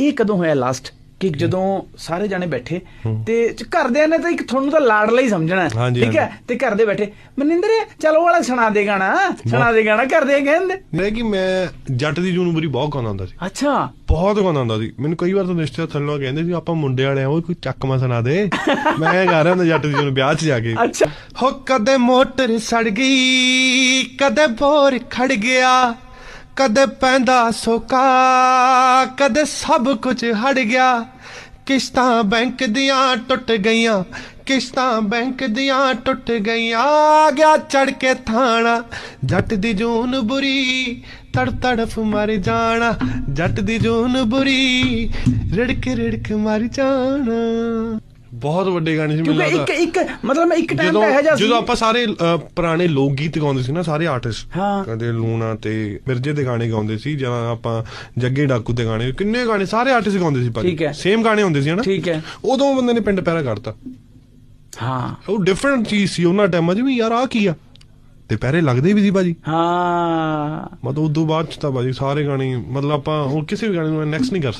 ਇਹ ਕਦੋਂ ਹੋਇਆ ਲਾਸਟ ਕਿ ਜਦੋਂ ਸਾਰੇ ਜਾਣੇ ਬੈਠੇ ਤੇ ਘਰਦਿਆਂ ਨੇ ਤਾਂ ਇੱਕ ਤੁਹਾਨੂੰ ਤਾਂ ਲਾਡਲਾ ਹੀ ਸਮਝਣਾ ਠੀਕ ਹੈ? ਤੇ ਘਰ ਦੇ ਬੈਠੇ ਮਨਿੰਦਰ ਚਲ ਉਹ ਵਾਲਾ ਸੁਣਾ ਦੇ ਗਾਣਾ ਸੁਣਾ ਦੇ ਗਾਣਾ ਘਰਦੇ ਕਹਿੰਦੇ। ਨਹੀਂ ਕਿ ਮੈਂ ਜੱਟ ਦੀ ਜੂਨ ਬੁਰੀ ਬਹੁਤ ਗਾਉਂਦਾ ਹੁੰਦਾ ਸੀ। ਅੱਛਾ। ਬਹੁਤ ਗਾਉਂਦਾ ਹੁੰਦਾ ਸੀ। ਮੈਨੂੰ ਕਈ ਵਾਰ ਤਾਂ ਨਿਸ਼ਚੈ ਥੱਲੋਂ ਕਹਿੰਦੇ ਸੀ ਆਪਾਂ ਮੁੰਡੇ ਵਾਲੇ ਆ ਉਹ ਕੋਈ ਚੱਕ ਮਾ ਸੁਣਾ ਦੇ। ਮੈਂ ਗਾ ਰਿਹਾ ਹੁੰਦਾ ਜੱਟ ਦੀ ਜੂਨ ਵਿਆਹ 'ਚ ਜਾ ਕੇ। ਅੱਛਾ। ਹੋ ਕਦੇ ਮੋਟਰ ਸੜ ਗਈ ਕਦੇ ਬੋਰ ਖੜ ਗਿਆ। ਕਦੇ ਪੈਂਦਾ ਸੋਕਾ, ਕਦੇ ਸਭ ਕੁਝ ਹੜ ਗਿਆ। ਕਿਸ਼ਤਾਂ ਬੈਂਕ ਦੀਆਂ ਟੁੱਟ ਗਈਆਂ, ਕਿਸ਼ਤਾਂ ਬੈਂਕ ਦੀਆਂ ਟੁੱਟ ਗਈਆਂ। ਆ ਗਿਆ ਚੜ ਕੇ ਥਾਣਾ, ਜੱਟ ਦੀ ਜੂਨ ਬੁਰੀ, ਤੜ ਤੜਫ ਮਰ ਜਾਣਾ। ਜੱਟ ਦੀ ਜੂਨ ਬੁਰੀ, ਰਿੜਕ ਰਿੜਕ ਮਰ ਜਾਣਾ। ਬਹੁਤ ਵੱਡੇ ਗਾਣੇ ਸੀ ਕਿਉਂਕਿ ਇੱਕ ਇੱਕ ਮਤਲਬ ਇੱਕ ਟਾਈਮ ਤਾਂ ਇਹੋ ਜਿਹਾ ਸੀ। ਜਦੋਂ ਆਪਾਂ ਸਾਰੇ ਪੁਰਾਣੇ ਲੋਕ ਗੀਤ ਗਾਉਂਦੇ ਸੀ ਨਾ ਸਾਰੇ ਆਰਟਿਸਟ। ਕਦੇ ਲੂਣਾ ਤੇ ਮਿਰਜੇ ਦੇ ਗਾਣੇ ਗਾਉਂਦੇ ਸੀ ਜਾਂ ਆਪਾਂ ਜੱਗੇ ਡਾਕੂ ਤੇ ਗਾਣੇ ਕਿੰਨੇ ਗਾਣੇ ਸਾਰੇ ਆਰਟਿਸਟ ਗਾਉਂਦੇ ਸੀ ਹੈ। ਸੇਮ ਗਾਣੇ ਹੁੰਦੇ ਸੀ ਹਨਾ? ਠੀਕ ਹੈ। ਉਦੋਂ ਬੰਦੇ ਨੇ ਪਿੰਡ ਪੈਰਾ ਕੱਢਤਾ। ਹਾਂ। ਉਹ ਡਿਫਰੈਂਟ ਚੀਜ਼ ਸੀ ਉਹਨਾਂ ਟਾਈਮਾਂ 'ਚ ਵੀ ਯਾਰ ਆ ਕੀ ਆ? ਤੇ ਪੈਰੇ ਲੱਗਦੇ ਵੀ ਸੀ ਬਾਜੀ ਹਾਂ। ਮਤਲਬ ਉਦੋਂ ਬਾਅਦ ਚ ਤਾਂ ਬਾਜੀ ਸਾਰੇ ਗਾਣੇ ਮਤਲਬ ਆਪਾਂ ਹੁਣ ਕਿਸੇ ਵੀ ਗਾਣੇ ਨੂੰ ਨੈਕਸਟ ਨਹੀਂ ਕਰ ਸਕਦੇ।